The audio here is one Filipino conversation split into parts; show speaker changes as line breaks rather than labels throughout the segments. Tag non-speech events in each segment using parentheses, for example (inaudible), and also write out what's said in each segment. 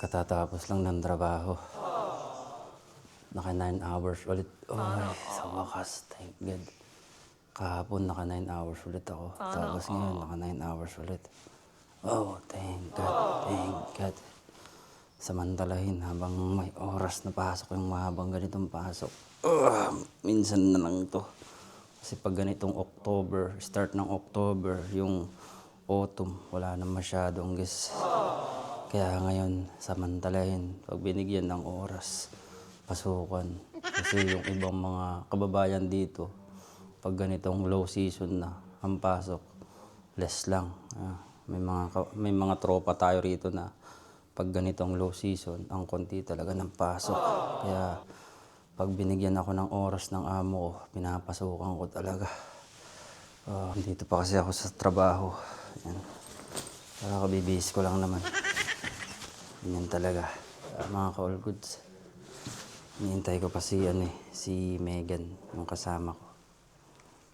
Katatapos lang ng trabaho. Naka 9 hours ulit. Ay, sa wakas, thank God. Kahapon naka 9 hours ulit ako. Tapos ngayon naka 9 hours ulit. Oh, thank God, thank God. Samantalahin habang may oras na pasok yung mahabang ganitong pasok. Ah, minsan na lang to. Kasi pag ganitong October, start ng October, yung autumn, wala na masyadong guess. Kaya ngayon, samantalahin, pag binigyan ng oras, pasukan. Kasi yung ibang mga kababayan dito, pag ganitong low season na ang pasok, less lang. Ah, may mga may mga tropa tayo rito na pag ganitong low season, ang konti talaga ng pasok. Kaya pag binigyan ako ng oras ng amo ko, pinapasukan ko talaga. Ah, dito pa kasi ako sa trabaho. Yan. Para kabibis ko lang naman. Ganyan talaga. Ah, mga ka-all goods. Hinihintay ko pa si, ano eh, si Megan, yung kasama ko.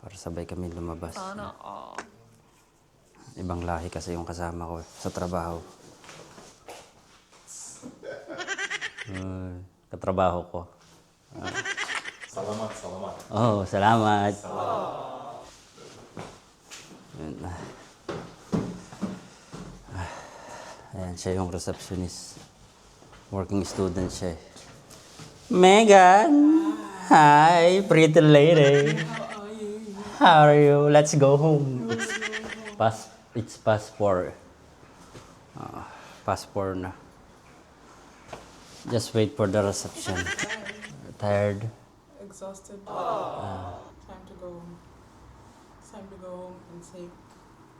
Para sabay kami lumabas. Ibang lahi kasi yung kasama ko eh, sa trabaho. Ay, katrabaho ko.
Salamat, salamat.
Oh, salamat. Yun. Ayan, siya yung receptionist. Working student siya. Megan! Hi, pretty lady. How are you? Let's go home. It's past, it's past four. Ah, past four na. Just wait for the reception. Tired?
exhausted. Time to go home. It's time to go home and say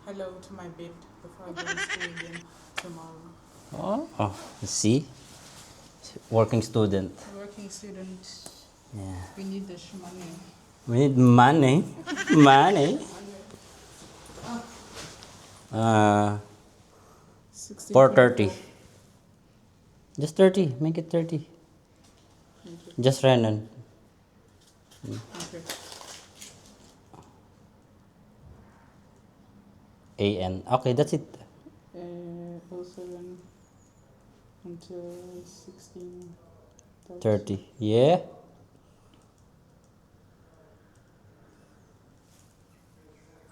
hello to my bed before I go to school again tomorrow.
Oh, oh, see? Working student.
Working student,
Yeah.
we need the money.
We need money. (laughs) money. Uh,
60
4.30. Just 30. Make it 30. Just random.
Okay.
A-N. Okay, that's it.
Uh, 07 until 16.
30. Yeah?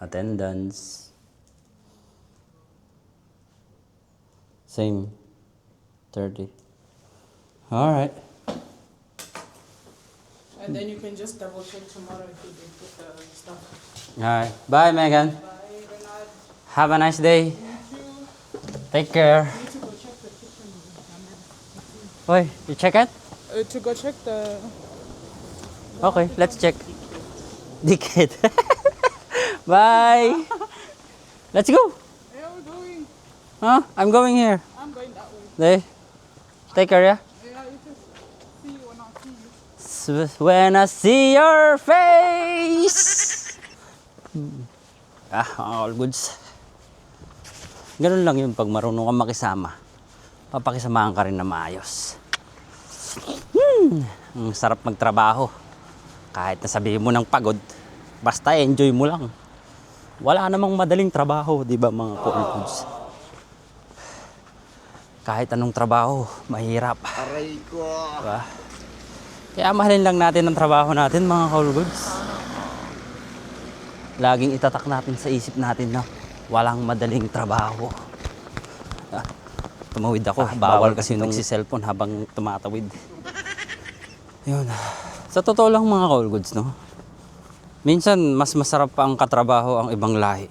Attendance. Same. 30. Alright.
And then you can just double check tomorrow if you did put the stuff.
Alright. Bye, Megan.
Bye.
Have a nice day.
Thank you.
Take care.
Need to go check the kitchen.
Wait, you check it?
Uh, to go check the.
Okay, let's check. (laughs) Dikit. (laughs) Bye. Let's go.
Yeah, we're going.
Huh? I'm going here.
I'm going that way.
There. Take care, yeah?
Yeah, you just see you when I see you.
When I see your face. (laughs) Ah, all goods. Ganun lang yun pag marunong kang makisama. Papakisamahan ka rin na maayos. Hmm, ang sarap magtrabaho. Kahit nasabihin mo ng pagod, basta enjoy mo lang. Wala namang madaling trabaho, di ba mga goods? Kahit anong trabaho, mahirap.
Aray ko.
Diba? Kaya mahalin lang natin ang trabaho natin mga goods. Laging itatak natin sa isip natin na walang madaling trabaho. Ah, tumawid ako. bawal kasi nagsi-cellphone habang tumatawid. Yun. Sa totoo lang mga call goods, no? Minsan, mas masarap pa ang katrabaho ang ibang lahi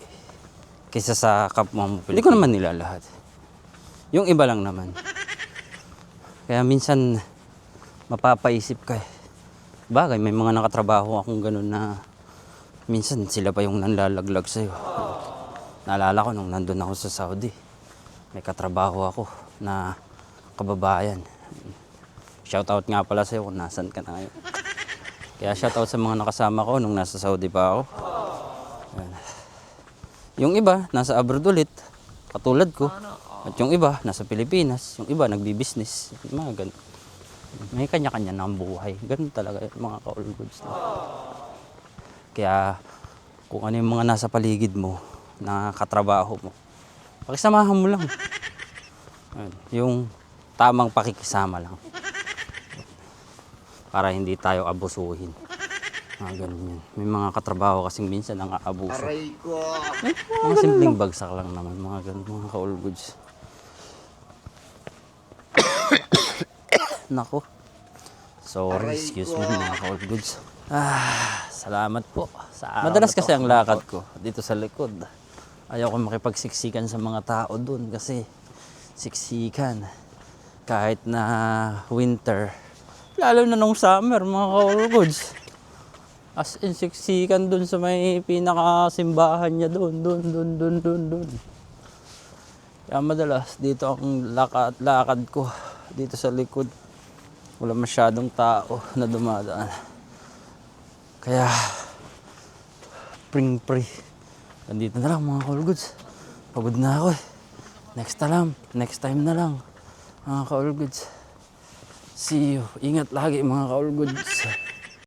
kaysa sa kapwa mo. Hindi ko naman nila lahat. Yung iba lang naman. Kaya minsan, mapapaisip ka eh. Bagay, may mga nakatrabaho akong ganun na minsan sila pa yung nanlalaglag sa'yo. Naalala ko nung nandun ako sa Saudi, may katrabaho ako na kababayan. Shoutout nga pala sa'yo kung nasan ka na ngayon. Kaya shoutout sa mga nakasama ko nung nasa Saudi pa ako. Ayan. Yung iba, nasa abroad ulit, katulad ko. At yung iba, nasa Pilipinas. Yung iba, nagbi-business. Mga ganun. May kanya-kanya na ang buhay. Ganun talaga yung mga ka-all goods. Kaya, kung ano yung mga nasa paligid mo, na katrabaho mo, pakisamahan mo lang. Ayun, Yung tamang pakikisama lang. Para hindi tayo abusuhin. Mga ganun yun. May mga katrabaho kasing minsan ang aabuso.
Aray ko.
Mga simpleng bagsak lang naman, mga ganun, mga ka-all goods. (coughs) Nako. Sorry, excuse me mga ka-all goods. Ah, salamat po. Sa Madalas kasi ang lakad ko dito sa likod. Ayaw ko makipagsiksikan sa mga tao doon kasi siksikan. Kahit na winter. Lalo na nung summer, mga ka-all goods. As in, siksikan dun sa may pinakasimbahan niya dun, dun, dun, dun, dun, dun. Kaya madalas, dito ang lakad, lakad ko, dito sa likod. Wala masyadong tao na dumadaan. Kaya, pring pre. Nandito na lang mga all goods. Pagod na ako eh. Next lang, next time na lang. Mga ka-all goods. See you. Ingat lagi mga ka-all goods.